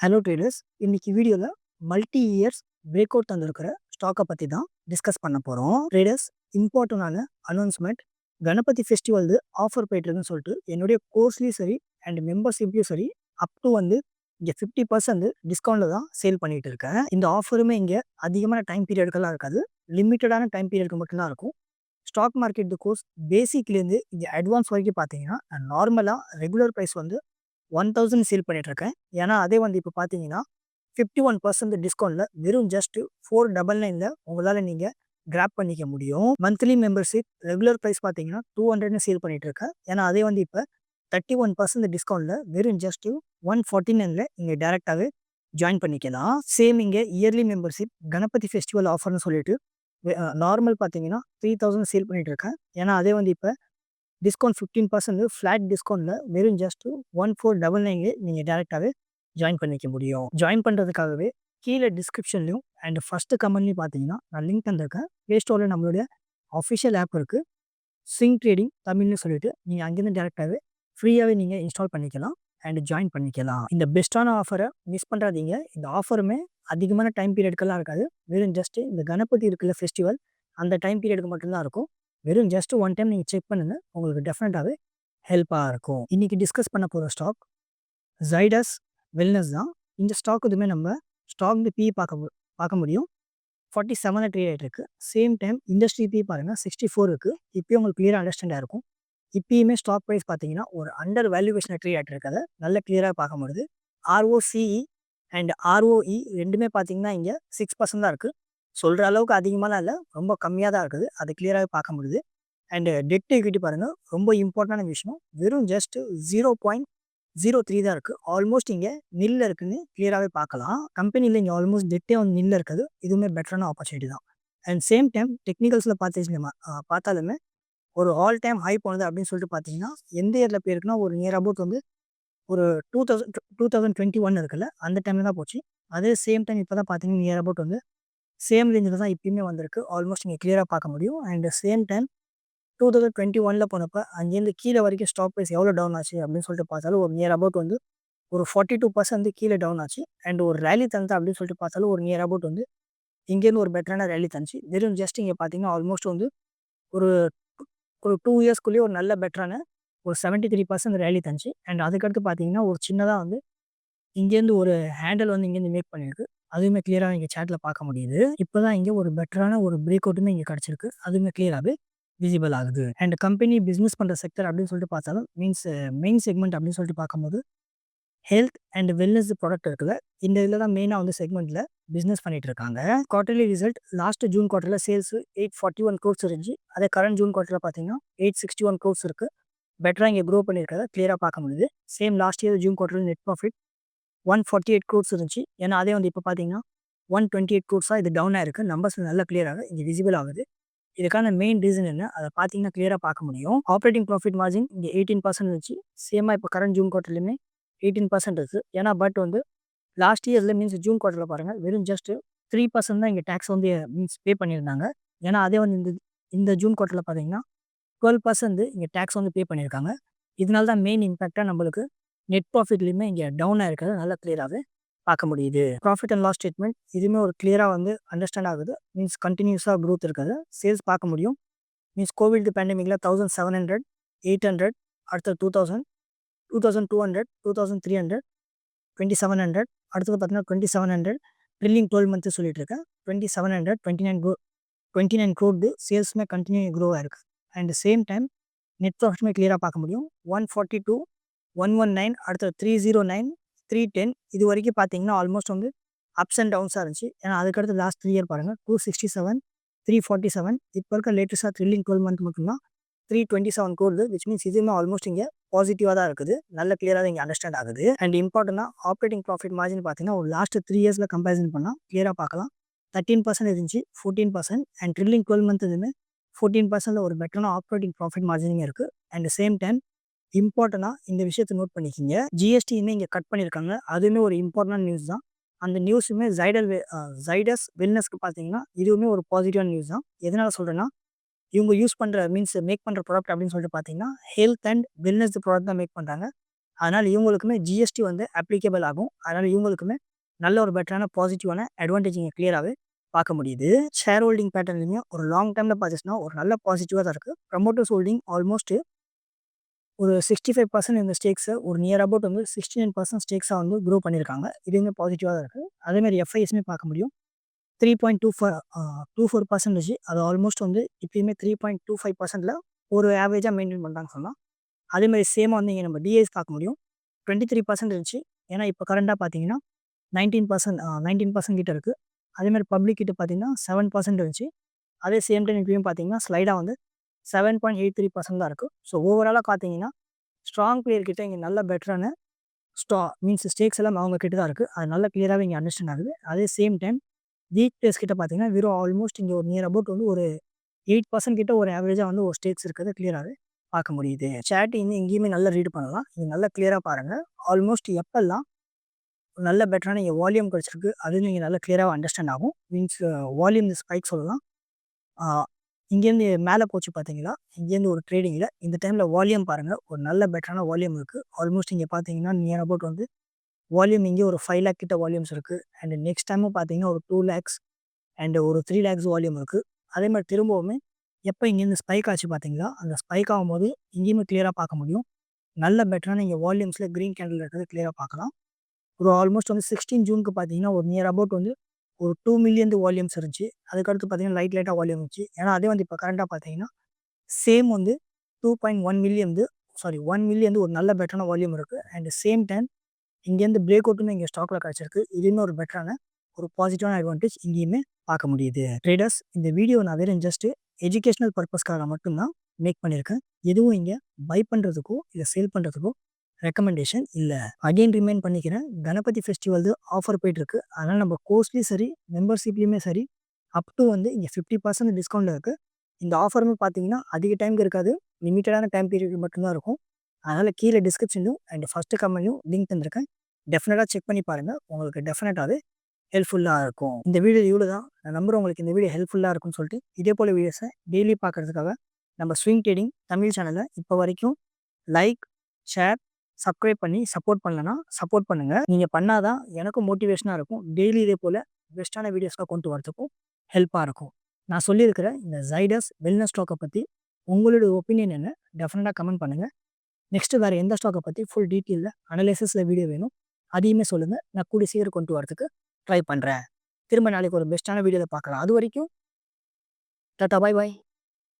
Hello traders இன்னைக்கு வீடியோவில் multi years break out தந்திருக்கிற ஸ்டாக்கை பற்றி தான் டிஸ்கஸ் பண்ண போகிறோம் ட்ரேடர்ஸ் இம்பார்ட்டண்டான அனௌன்ஸ்மெண்ட் கணபதி ஃபெஸ்டிவல் ஆஃபர் போயிட்டுருக்குன்னு சொல்லிட்டு என்னுடைய கோர்ஸ்லேயும் சரி அண்ட் மெம்பர்ஷிப்லேயும் சரி அப் டு வந்து இங்கே ஃபிஃப்டி பர்சன்ட் டிஸ்கவுண்ட்டில் தான் சேல் பண்ணிகிட்டு இருக்கேன். இந்த ஆஃபருமே இங்கே அதிகமான டைம் பீரியடுக்கெல்லாம் இருக்காது. லிமிட்டடான டைம் பீரியடுக்கு மட்டும்தான் இருக்கும். ஸ்டாக் மார்க்கெட் கோர்ஸ் பேசிக்லேருந்து இங்கே அட்வான்ஸ் வரைக்கும் பார்த்தீங்கன்னா நார்மலாக ரெகுலர் ப்ரைஸ் வந்து ஒன் தௌசண்ட் சேல் பண்ணிகிட்ருக்கேன் ஏன்னா அதே வந்து இப்போ பார்த்தீங்கன்னா ஃபிஃப்டி ஒன் பர்சன்ட் டிஸ்கவுண்ட்டில் வெறும் ஜஸ்ட் ஃபோர் டபுள் நைனில் உங்களால் நீங்கள் கிராப் பண்ணிக்க முடியும். மந்த்லி மெம்பர்ஷிப் ரெகுலர் ப்ரைஸ் பார்த்தீங்கன்னா டூ ஹண்ட்ரட்னு சேல் பண்ணிகிட்ருக்கேன் ஏன்னா அதே வந்து இப்போ தேர்ட்டி ஒன் பர்சன்ட் டிஸ்கவுண்ட்டில் வெறும் ஜஸ்ட் ஒன் ஃபார்ட்டி நைனில் நீங்கள் டேரெக்டாகவே ஜாயின் பண்ணிக்கலாம். சேம் இங்கே இயர்லி மெம்பர்ஷிப் கணபதி ஃபெஸ்டிவல் ஆஃபர்னு சொல்லிட்டு நார்மல் பார்த்தீங்கன்னா த்ரீ தௌசண்ட் சேல் பண்ணிகிட்டு இருக்கேன் ஏன்னா அதே வந்து இப்போ டிஸ்கவுண்ட் ஃபிஃப்டீன் பர்சன்ட் ஃப்ளாட் டிஸ்கவுண்ட்டில் வெறும் ஜஸ்ட் ஒன் ஃபோர் டபுள் நைன்லேயே நீங்கள் டேரெக்டாகவே ஜாயின் பண்ணிக்க முடியும். ஜாயின் பண்ணுறதுக்காகவே கீழே டிஸ்கிரிப்ஷன்லையும் அண்ட் ஃபஸ்ட்டு கமெண்ட்லையும் பார்த்தீங்கன்னா நான் லிங்க் தந்திருக்கேன். ப்ளே ஸ்டோரில் நம்மளுடைய அஃபிஷியல் ஆப் இருக்குது சிங் ட்ரேடிங் தமிழ்னு சொல்லிட்டு நீங்கள் அங்கேருந்து டேரெக்டாகவே ஃப்ரீயாகவே நீங்கள் இன்ஸ்டால் பண்ணிக்கலாம் அண்ட் ஜாயின் பண்ணிக்கலாம். இந்த பெஸ்ட்டான ஆஃபரை மிஸ் பண்ணுறாதீங்க இந்த ஆஃபருமே அதிகமான டைம் பீரியட்கெல்லாம் இருக்காது. வெறும் ஜஸ்ட்டு இந்த கணபதி இருக்குல்ல ஃபெஸ்டிவல் அந்த டைம் பீரியடுக்கு மட்டும்தான் இருக்கும். வெறும் ஜஸ்ட் ஒன் டைம் நீங்கள் செக் பண்ணுங்கள் உங்களுக்கு டெஃபினட்டாகவே ஹெல்ப்பாக இருக்கும். இன்றைக்கி டிஸ்கஸ் பண்ண போகிற ஸ்டாக் ஜைடஸ் வெல்னஸ் தான். இந்த ஸ்டாக் இதுவுமே நம்ம ஸ்டாக் பி பார்க்க பார்க்க முடியும். ஃபார்ட்டி செவனில் ட்ரேட் ஆகிட்டு இருக்குது சேம் டைம் இண்டஸ்ட்ரி பி பாருங்கள் சிக்ஸ்டி ஃபோர் இருக்குது இப்போயும் உங்களுக்கு கிளியராக அண்டர்ஸ்டாண்டாக இருக்கும். இப்பயுமே ஸ்டாக் ப்ரைஸ் பார்த்தீங்கன்னா ஒரு அண்டர் வேல்யூவேஷனில் ட்ரேட் ஆகிட்டு இருக்கிறத நல்ல கிளியராக பார்க்க முடியுது. ஆர்ஓசிஇ அண்ட் ஆர்ஓஇ ரெண்டுமே பார்த்தீங்கன்னா இங்கே சிக்ஸ் பர்சன்ட் தான் இருக்குது சொல்கிற அளவுக்கு அதிகமாலாம் இல்லை. ரொம்ப கம்மியாக தான் இருக்குது. அது கிளியராகவே பார்க்க முடியுது. அண்டு டெட் ஈக்விட்டி பாருங்கள் ரொம்ப இம்பார்ட்டண்டான விஷயம். வெறும் just zero point zero three தான் இருக்குது ஆல்மோஸ்ட் இங்கே நில்ல இருக்குதுன்னு கிளியராகவே பார்க்கலாம். கம்பெனியில் இங்கே ஆல்மோஸ்ட் டெட்டே வந்து நில்ல இருக்குது. இதுவுமே பெட்டரான ஆப்பர்ச்சுனிட்டி தான். அண்ட் சேம் டைம் டெக்னிக்கல்ஸில் பார்த்து பார்த்தாலுமே ஒரு ஆல் டைம் ஹை போனது அப்படின்னு சொல்லிட்டு பார்த்தீங்கன்னா எந்த இயரில் போயிருக்குன்னா ஒரு நியர் அபவுட் வந்து ஒரு two thousand two thousand twenty one இருக்குல்ல அந்த டைமில் தான் போச்சு. அதே சேம் டைம் இப்போ தான் பார்த்தீங்கன்னா நியர் அபவுட் வந்து சேம் ரேஞ்சில் தான் இப்பயுமே வந்திருக்கு. ஆல்மோஸ்ட் நீங்கள் கிளியராக பார்க்க முடியும். And same time two thousand twenty ஒனில் போனப்போ அங்கேருந்து கீழே வரைக்கும் ஸ்டாக் ப்ரைஸ் எவ்வளோ டவுன் ஆச்சு அப்படின்னு சொல்லிட்டு பார்த்தாலும் ஒரு நியர் அபவுட் வந்து ஒரு ஃபார்ட்டி டூ பர்சன்ட் வந்து கீழே டவுன் ஆச்சு. அண்ட் ஒரு ரேலி தந்தா அப்படின்னு சொல்லிட்டு பார்த்தாலும் ஒரு நியர் அபவுட் வந்து இங்கேருந்து ஒரு பெட்டரான ரேலி தந்துச்சு. வெறும் ஜஸ்ட் இங்கே பார்த்தீங்கன்னா ஆல்மோஸ்ட் வந்து ஒரு ஒரு டூ இயர்ஸ்க்குள்ளேயே ஒரு நல்ல பெட்டரான ஒரு செவன்ட்டி த்ரீ பர்சன்ட் ரேலி தந்துச்சு. அண்ட் அதுக்கடுத்து பார்த்தீங்கன்னா ஒரு சின்னதாக வந்து இங்கேருந்து ஒரு ஹேண்டில் வந்து இங்கேருந்து மேக் பண்ணியிருக்கு. அதுவுமே கிளியராக இங்கே சேட்டில் பார்க்க முடியுது. இப்போ தான் இங்கே ஒரு பெட்டரான ஒரு பிரேக் அவுட்டுமே இங்கே கிடச்சிருக்கு. அதுவுமே கிளியராகவே விசிபிள் ஆகுது. அண்ட் கம்பெனி பிஸ்னஸ் பண்ணுற செக்டர் அப்படின்னு சொல்லிட்டு பார்த்தாலும் மீன்ஸ் மெயின் செக்மெண்ட் அப்படின்னு சொல்லிட்டு பார்க்கும்போது ஹெல்த் அண்ட் வெல்னஸ் ப்ராடக்ட் இருக்குல்ல இந்த இதில் தான் மெயினாக வந்து செக்மெண்ட்டில் பிஸ்னஸ் பண்ணிட்டு இருக்காங்க. Quarterly result last June குவார்டரில் sales eight forty one crores இருந்துச்சு. அதே கரண்ட் ஜூன் குவார்டரில் பார்த்தீங்கன்னா எயிட் சிக்ஸ்டி ஒன் க்ரோர்ஸ் இருக்குது பெட்டராக இங்கே க்ரோ பண்ணியிருக்கிறத கிளியராக பார்க்க முடியுது. Same last year June குவார்டரில் net profit one forty eight crores இருந்துச்சு. ஏன்னா அதே வந்து இப்போ பார்த்தீங்கன்னா ஒன் டுவெண்ட்டி எயிட் க்ரோர்ஸாக இது டவுன் ஆயிருக்கு நம்பர்ஸ் நல்லா கிளியராக இங்கே விசிபிள் ஆகுது. இதுக்கான மெயின் ரீசன் என்ன? அதை பார்த்தீங்கன்னா கிளியராக பார்க்க முடியும். ஆப்ரேட்டிங் ப்ராஃபிட் மார்ஜின் இங்கே எயிட்டீன் பர்சன்ட் இருந்துச்சு. சேமாக இப்போ கரண்ட் ஜூன் குவார்ட்டர்லையுமே எயிட்டீன் பர்சன்ட் இருக்குது ஏன்னா பட் வந்து லாஸ்ட் இயரில் மீன்ஸ் ஜூன் குவார்ட்டரில் பாருங்கள் வெறும் ஜஸ்ட் த்ரீ பர்சன்ட் தான் இங்கே டேக்ஸ் வந்து மீன்ஸ் பே பண்ணியிருந்தாங்க. ஏன்னா அதே வந்து இந்த இந்த ஜூன் குவார்ட்டரில் பார்த்தீங்கன்னா டுவெல் பர்சன்ட் இங்கே டேக்ஸ் வந்து பே பண்ணியிருக்காங்க. இதனால தான் மெயின் இம்பேக்டாக நம்மளுக்கு நெட் ப்ராஃபிட்லேயுமே இங்கே டவுனாக இருக்கிறது. நல்லா கிளியராகவே பார்க்க முடியுது. ப்ராஃபிட் அண்ட் லாஸ் ஸ்டேட்மெண்ட் இதுவுமே ஒரு கிளியராக வந்து அண்டர்ஸ்டாண்ட் ஆகுது. மீன்ஸ் கண்டினியூஸாக க்ரோத் இருக்குது. சேல்ஸ் பார்க்க முடியும். Means covid பேண்டமிக்கில் thousand seven hundred eight hundred அடுத்த two thousand two thousand two hundred two thousand three hundred twenty seven hundred அடுத்தது பார்த்தீங்கன்னா twenty seven hundred trailing twelve month சொல்லிட்டு இருக்கேன். Twenty seven hundred twenty nine crore twenty nine crore சேல்ஸுமே continue க்ரோவாக இருக்குது and same time net ப்ராஃபிட்டுமே கிளியராக பார்க்க முடியும். One forty two one one nine அடுத்தது three zero nine three ten இது வரைக்கும் பார்த்தீங்கன்னா ஆல்மோஸ்ட் வந்து அப்ஸ் அண்ட் டவுன்ஸாக இருந்துச்சு. ஏன்னா அதுக்கடுத்து லாஸ்ட் த்ரீ இயர் பாருங்கள் two sixty seven three forty seven இப்போ இருக்க லேட்டஸ்ட்டாக த்ரில்லிங் டுவெல் மந்த் மட்டும்தான் three twenty seven gold which means இதுவுமே ஆல்மோஸ்ட் இங்கே பாசிட்டிவாக தான் இருக்குது. நல்ல கிளியராக இங்கே அண்டர்ஸ்டாண்ட் ஆகுது. அண்ட் இம்பார்ட்டனாக ஆப்ரேட்டிங் ப்ராஃபிட் மார்ஜின் பார்த்தீங்கன்னா ஒரு லாஸ்ட் த்ரீ இயர்ஸில் கம்பேரிசன் பண்ணால் கிளியராக பார்க்கலாம். தேர்ட்டின் பர்சன்ட் இருந்துச்சு fourteen percent and trailing twelve month இதுவுமே ஃபோர்டீன் பர்சன்ட்டில் ஒரு பெட்டரான ஆப்ரேட்டிங் ப்ராஃபிட் மார்ஜினிங் இருக்குது அண்ட் சேம் டைம் இம்பார்ட்டனாக இந்த விஷயத்தை நோட் பண்ணிக்கிங்க. ஜிஎஸ்டியுமே இங்கே கட் பண்ணியிருக்காங்க அதுவுமே ஒரு இம்பார்ட்டன்ட் நியூஸ் தான். அந்த நியூஸுமே ஜைடல் ஜைடஸ் வெல்னஸ்க்கு பார்த்தீங்கன்னா இதுவுமே ஒரு பாசிட்டிவான நியூஸ் தான். எதனால் சொல்கிறேன்னா இவங்க யூஸ் பண்ணுற மீன்ஸ் மேக் பண்ணுற ப்ராடக்ட் அப்படின்னு சொல்லிட்டு பார்த்தீங்கன்னா ஹெல்த் அண்ட் வெல்னஸ் ப்ராடக்ட் தான் மேக் பண்ணுறாங்க அதனால் இவங்களுக்குமே ஜிஎஸ்டி வந்து அப்ளிகேபிள் ஆகும். அதனால் இவங்களுக்குமே நல்ல ஒரு பெட்டரான பாசிட்டிவான அட்வான்டேஜ் இங்கே கிளியராகவே பார்க்க முடியுது. ஷேர் ஹோல்டிங் பேட்டர்ன்லையும் ஒரு லாங் டைமில் பார்த்துச்சுன்னா ஒரு நல்ல பாசிட்டிவாக தான் இருக்குது ப்ரமோட்டர்ஸ் ஹோல்டிங் ஆல்மோஸ்ட்டு ஒரு சிக்ஸ்டி ஃபைவ் பர்சன்ட் இந்த ஸ்டேக்ஸை ஒரு நியர் அபவுட் வந்து சிக்ஸ்டி நைன் பர்சன்ட் ஸ்டேக்ஸாக வந்து க்ரோ பண்ணியிருக்காங்க. இதுவுமே பாசிட்டிவாக தான் இருக்குது அதேமாதிரி எஃப்ஐஎஸ்மே பார்க்க முடியும். Three point two four two four percentage அது ஆல்மோஸ்ட் வந்து இப்போயுமே த்ரீ பாயிண்ட் டூ ஃபைவ் பர்சன்ட்டில் ஒரு ஆவரேஜாக மெயின்டைன் பண்ணுறாங்க சொல்லலாம். அதேமாதிரி சேமாக வந்து இங்கே நம்ம டிஎஸ் பார்க்க முடியும். டுவெண்ட்டி த்ரீ பர்சன்ட் இருந்துச்சு. ஏன்னா இப்போ கரண்ட்டாக பார்த்தீங்கன்னா நைன்டீன் பர்சன்ட் நைன்டீன் பர்சன்ட் கிட்ட இருக்குது அதேமாதிரி பப்ளிக் கிட்ட பார்த்தீங்கன்னா செவன் பர்சன்ட் இருந்துச்சு. அதே சேம் டைம் இப்பயும் பார்த்தீங்கன்னா ஸ்லைடாக வந்து seven point eight three percent தான் இருக்குது ஸோ ஓவராலாக பார்த்தீங்கன்னா ஸ்ட்ராங் பிளேயர் கிட்ட இங்கே நல்ல பெட்டரான ஸ்டா மீன்ஸ் ஸ்டேக்ஸ் எல்லாம் அவங்க கிட்ட தான் இருக்குது அது நல்ல கிளியராகவே இங்கே அண்டர்ஸ்டாண்ட் ஆகுது. அதே சேம் டைம் வீக் பிளேஸ் கிட்ட பார்த்தீங்கன்னா வெறும் ஆல்மோஸ்ட் இங்கே ஒரு நியர் அபவுட் வந்து ஒரு எயிட் பர்சன்ட் கிட்ட ஒரு ஆவரேஜாக வந்து ஒரு ஸ்டேக்ஸ் இருக்கிறது கிளியராகவே பார்க்க முடியுது. சேட் இன்னும் எங்கேயுமே நல்லா ரீட் பண்ணலாம். இது நல்லா கிளியராக பாருங்கள் ஆல்மோஸ்ட் எப்பெல்லாம் நல்ல பெட்டரான இங்கே வால்யூம் கிடச்சிருக்கு அது நீங்கள் நல்லா கிளியராக அண்டர்ஸ்டாண்ட் ஆகும். மீன்ஸ் வால்யூம் ஸ்பைக் சொல்லலாம். இங்கேருந்து மேலே போச்சு பார்த்தீங்களா? இங்கேருந்து ஒரு ட்ரேடிங்கில் இந்த டைமில் வால்யூம் பாருங்கள் ஒரு நல்ல பெட்டரான வால்யூம் இருக்குது ஆல்மோஸ்ட் இங்கே பார்த்தீங்கன்னா நியர் அபவுட் வந்து வால்யூம் இங்கே ஒரு ஃபைவ் லேக் கிட்ட வால்யூம்ஸ் இருக்குது அண்ட் நெக்ஸ்ட் டைமும் பார்த்தீங்கன்னா ஒரு டூ லேக்ஸ் அண்ட் ஒரு த்ரீ லேக்ஸ் வால்யூம் இருக்குது அதே மாதிரி திரும்பவுமே எப்போ இங்கேருந்து ஸ்பைக் ஆச்சு பார்த்தீங்களா? அந்த ஸ்பைக் ஆகும்போது இங்கேயுமே கிளியராக பார்க்க முடியும். நல்ல பெட்டரான இங்கே வால்யூம்ஸில் க்ரீன் கேண்டில் இருக்கிறது கிளியராக பார்க்கலாம். ஒரு ஆல்மோஸ்ட் வந்து சிக்ஸ்டீன் ஜூனுக்கு பார்த்தீங்கன்னா ஒரு நியர் அபவுட் வந்து ஒரு டூ மில்லியன் வால்யூம்ஸ் இருந்துச்சு. அதுக்கடுத்து பார்த்தீங்கன்னா லைட் லைட்டாக வால்யூம் இருந்துச்சு. ஏன்னா அதே வந்து இப்போ கரண்ட்டாக பார்த்தீங்கன்னா சேம் வந்து two point one million sorry one million ஒரு நல்ல பெட்டரான வால்யூம் இருக்குது அண்ட் சேம் டைம் இங்கேருந்து பிரேக் அவுட்டுமே இங்கே ஸ்டாக்கில் கிடச்சிருக்கு. இதுவுமே ஒரு பெட்டரான ஒரு பாசிட்டிவான அட்வான்டேஜ் இங்கேயுமே பார்க்க முடியுது. ட்ரேடர்ஸ் இந்த வீடியோ நான் வெறும் ஜஸ்ட்டு எஜுகேஷனல் பர்பஸ்க்காக மட்டும்தான் மேக் பண்ணியிருக்கேன். எதுவும் இங்கே பை பண்ணுறதுக்கோ இல்லை சேல் பண்ணுறதுக்கோ ரெக்கமெண்டேஷன் இல்லை. அகெயின் ரிமைண்ட் பண்ணிக்கிறேன். கணபதி ஃபெஸ்டிவல் ஆஃபர் போயிட்டுருக்கு. அதனால் நம்ம கோர்ஸ்லேயும் சரி மெம்பர்ஷிப்லேயுமே சரி அப் டு வந்து இங்கே ஃபிஃப்டி பர்சன்ட் டிஸ்கவுண்ட்டில் இருக்குது இந்த ஆஃபருமே பார்த்தீங்கன்னா அதிக டைமுக்கு இருக்காது. லிமிட்டடான டைம் பீரியட் மட்டும்தான் இருக்கும். அதனால் கீழே டிஸ்கிரிப்ஷன்லையும் அண்ட் ஃபஸ்ட்டு கமெண்ட்லையும் லிங்க் தந்திருக்கேன். டெஃபினட்டாக செக் பண்ணி பாருங்கள் உங்களுக்கு டெஃபினட்டாகவே ஹெல்ப்ஃபுல்லாக இருக்கும். இந்த வீடியோ இவ்வளோ தான். நான் நம்புறேன் உங்களுக்கு இந்த வீடியோ ஹெல்ப்ஃபுல்லாக இருக்கும்னு சொல்லிட்டு. இதே போல் வீடியோஸை டெய்லி பார்க்குறதுக்காக நம்ம ஸ்விங் ட்ரேடிங் தமிழ் சேனலை இப்போ வரைக்கும் லைக் ஷேர் சப்ஸ்கிரைப் பண்ணி சப்போர்ட் பண்ணலன்னா சப்போர்ட் பண்ணுங்கள் நீங்கள் பண்ணாதான் எனக்கும் மோட்டிவேஷனாக இருக்கும். டெய்லி இதே போல் பெஸ்ட்டான வீடியோஸ்க்காக கொண்டு வரதுக்கும் ஹெல்ப்பாக இருக்கும். நான் சொல்லியிருக்கிற இந்த ஜைடஸ் வெல்னஸ் ஸ்டாக்கை பற்றி உங்களோட ஒப்பீனியன் என்ன? டெஃபினட்டாக கமெண்ட் பண்ணுங்கள் நெக்ஸ்ட்டு வேறு எந்த ஸ்டாக்கை பற்றி ஃபுல் டீட்டெயிலில் அனலைசிஸில் வீடியோ வேணும் அதையுமே சொல்லுங்கள் நான் கூடி சீக்கிரம் கொண்டு வரதுக்கு ட்ரை பண்ணுறேன் திரும்ப நாளைக்கு ஒரு பெஸ்ட்டான வீடியோவில் பார்க்கலாம். அது வரைக்கும் டாட்டா பாய் பாய்